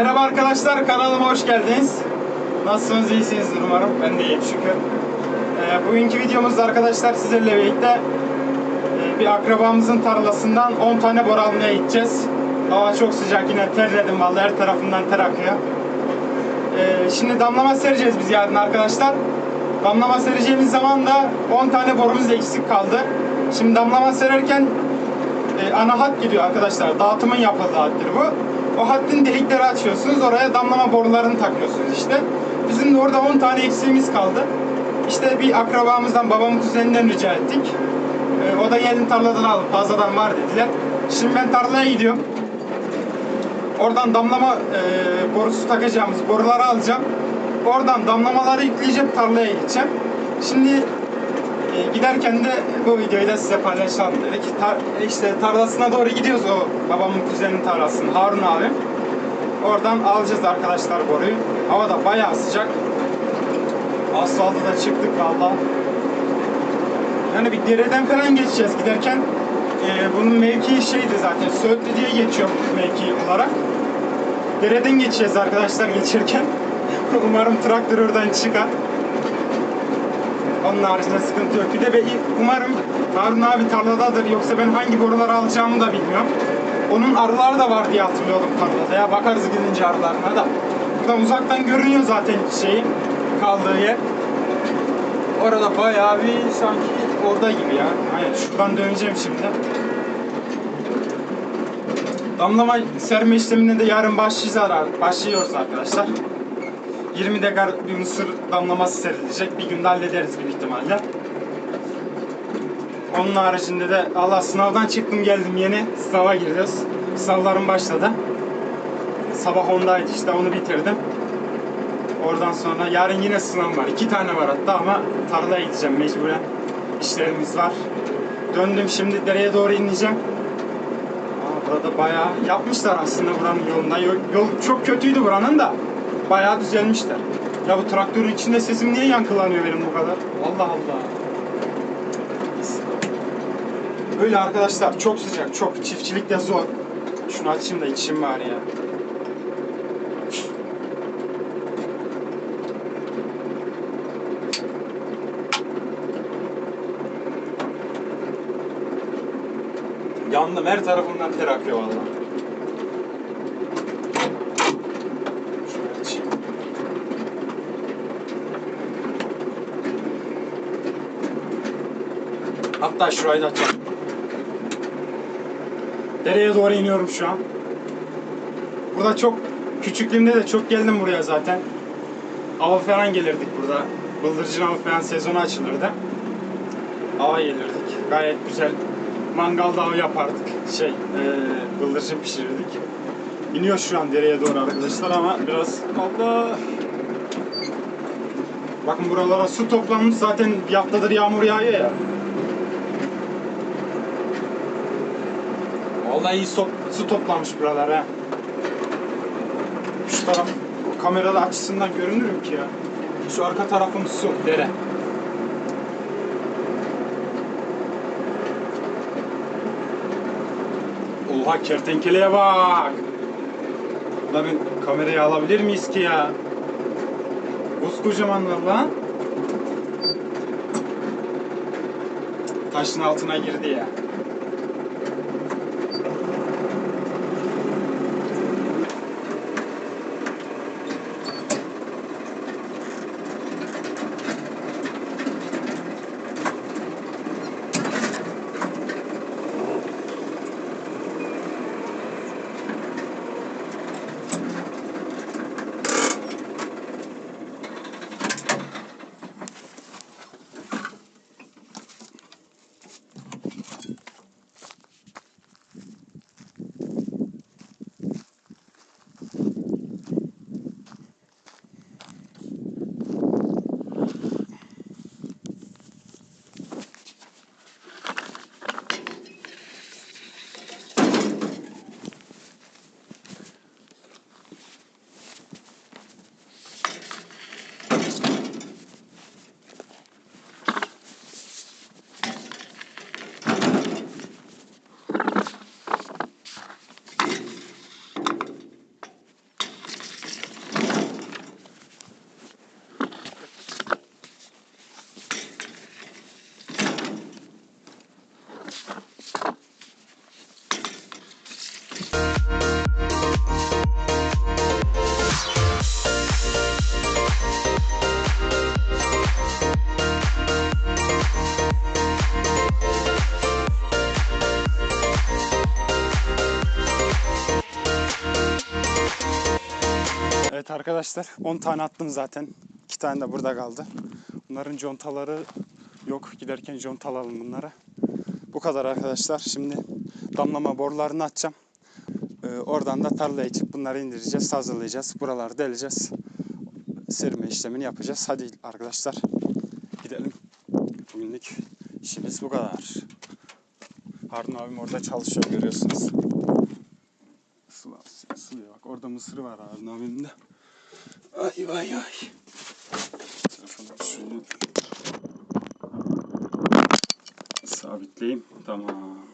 Merhaba arkadaşlar kanalıma hoş geldiniz. Nasılsınız iyisinizdir umarım. Ben de iyiyim şükür. Ee, bugünkü videomuzda arkadaşlar sizlerle birlikte e, bir akrabamızın tarlasından 10 tane bor almaya gideceğiz. Hava çok sıcak yine terledim vallahi her tarafımdan ter akıyor. Ee, şimdi damlama sereceğiz biz yarın arkadaşlar. Damlama sereceğimiz zaman da 10 tane borumuz eksik kaldı. Şimdi damlama sererken e, ana hat gidiyor arkadaşlar. Dağıtımın yapıldığı hattir bu. O hattın delikleri açıyorsunuz. Oraya damlama borularını takıyorsunuz işte. Bizim de orada 10 tane eksiğimiz kaldı. İşte bir akrabamızdan, babamın kuzeninden rica ettik. E, o da gelin tarladan alıp fazladan var dediler. Şimdi ben tarlaya gidiyorum. Oradan damlama e, borusu takacağımız boruları alacağım. Oradan damlamaları yükleyeceğim, tarlaya gideceğim. Şimdi e, giderken de bu videoyu da size paylaşalım dedik. Tar- işte tarlasına doğru gidiyoruz o babamın kuzeninin tarlasının Harun abi. Oradan alacağız arkadaşlar boruyu. Hava da bayağı sıcak. Asfalta da çıktık valla. Yani bir dereden falan geçeceğiz giderken. E, bunun mevkii şeydi zaten. Söğütlü diye geçiyor mevki olarak. Dereden geçeceğiz arkadaşlar geçerken. Umarım traktör oradan çıkar. Onun haricinde sıkıntı yok. Bir de ben umarım Harun abi tarladadır. Yoksa ben hangi boruları alacağımı da bilmiyorum. Onun arıları da var diye hatırlıyordum tarlada. Ya bakarız gidince arılarına da. Buradan uzaktan görünüyor zaten şeyi kaldığı yer. Orada bayağı bir sanki orada gibi ya. Aynen şuradan döneceğim şimdi. Damlama serme işlemine de yarın başlayacağız, başlıyoruz arkadaşlar. 20 dekar bir mısır damlaması serilecek. Bir günde hallederiz büyük ihtimalle. Onun haricinde de Allah sınavdan çıktım geldim yeni sınava giriyoruz. Sınavlarım başladı. Sabah 10'daydı işte onu bitirdim. Oradan sonra yarın yine sınav var. İki tane var hatta ama tarlaya gideceğim mecburen. İşlerimiz var. Döndüm şimdi dereye doğru ineceğim. Aa, burada bayağı yapmışlar aslında buranın yolunda. Yol, yol çok kötüydü buranın da. Bayağı düzelmişler. Ya bu traktörün içinde sesim niye yankılanıyor benim bu kadar? Allah Allah. Öyle arkadaşlar çok sıcak çok çiftçilik de zor. Şunu açayım da içeyim bari ya. Yandım her tarafımdan ter akıyor vallahi. Şöyle açayım. Hatta şurayı da açayım. Dereye doğru iniyorum şu an. Burada çok küçüklüğümde de çok geldim buraya zaten. Ava falan gelirdik burada. Bıldırcın avı falan sezonu açılırdı. Ava gelirdik. Gayet güzel. Mangalda av yapardık. Şey, eee bıldırcın pişirirdik. İniyor şu an dereye doğru arkadaşlar ama biraz Allah. Bakın buralara su toplanmış zaten bir haftadır yağmur yağıyor ya. Vallahi iyi so- su toplamış buralar ha. Şu taraf kamerada açısından görünür mü ki ya? Şu arka tarafın su, dere. Oha kertenkeleye bak. Ben kamerayı alabilir miyiz ki ya? Koskocamanlar lan. Taşın altına girdi ya. Arkadaşlar 10 tane attım zaten. 2 tane de burada kaldı. Bunların contaları yok. Giderken conta alalım bunlara. Bu kadar arkadaşlar. Şimdi damlama borularını atacağım. Ee, oradan da tarlaya çıkıp bunları indireceğiz, hazırlayacağız. Buraları deleceğiz. Serme işlemini yapacağız. Hadi arkadaşlar gidelim. Bugünlük işimiz bu kadar. Harun abim orada çalışıyor görüyorsunuz. Sıla, sılıyor bak orada mısır var Harun abimde. Ay vay ay. Telefonu şöyle sabitleyeyim. Tamam.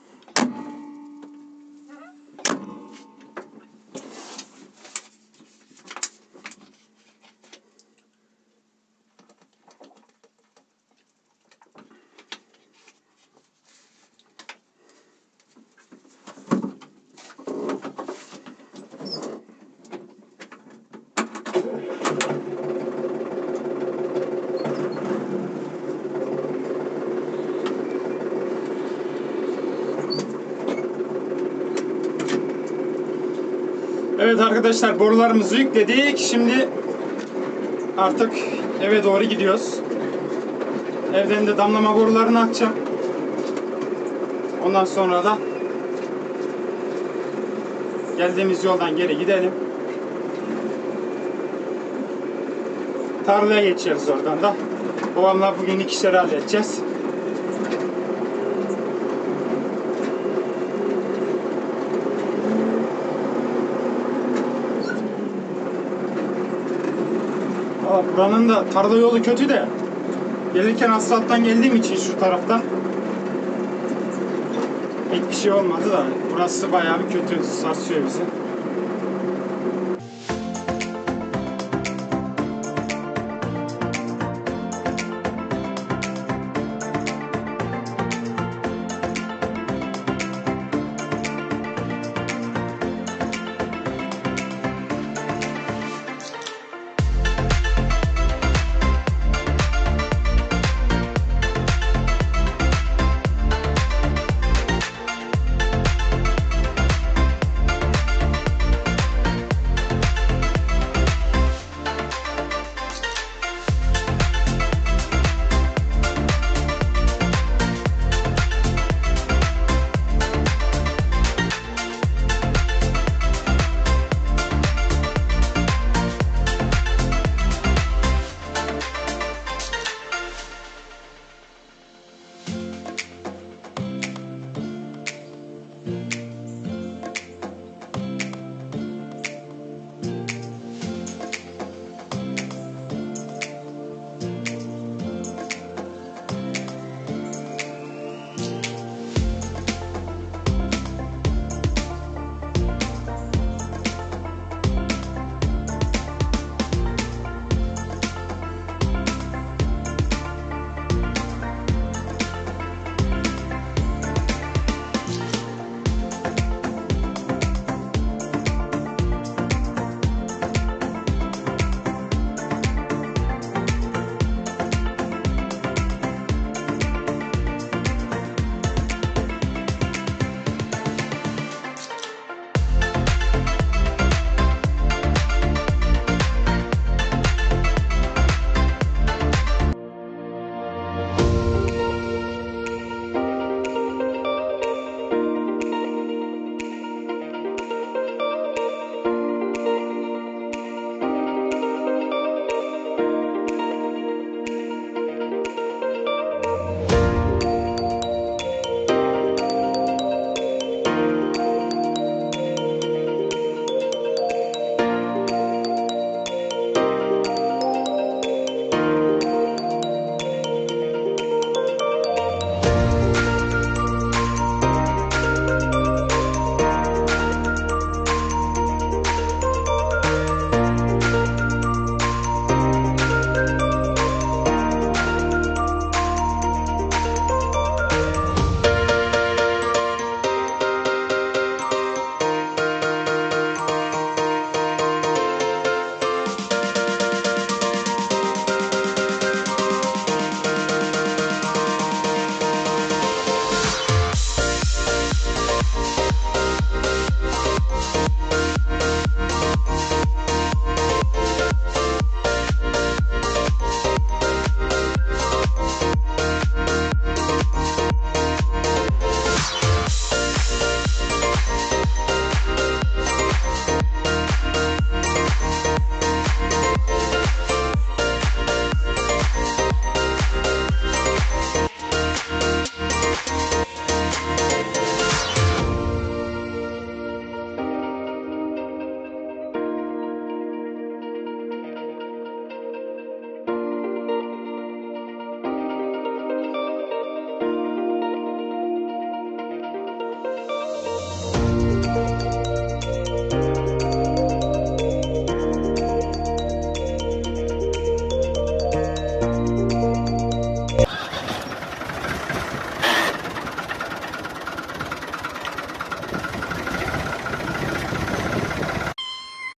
Evet arkadaşlar borularımızı yükledik. Şimdi artık eve doğru gidiyoruz. Evden de damlama borularını atacağım. Ondan sonra da geldiğimiz yoldan geri gidelim. Tarlaya geçeceğiz oradan da. Babamla bugün iki işleri halledeceğiz. Valla buranın da tarla yolu kötü de gelirken asfalttan geldiğim için şu taraftan pek bir şey olmadı da burası bayağı bir kötü sarsıyor bizi.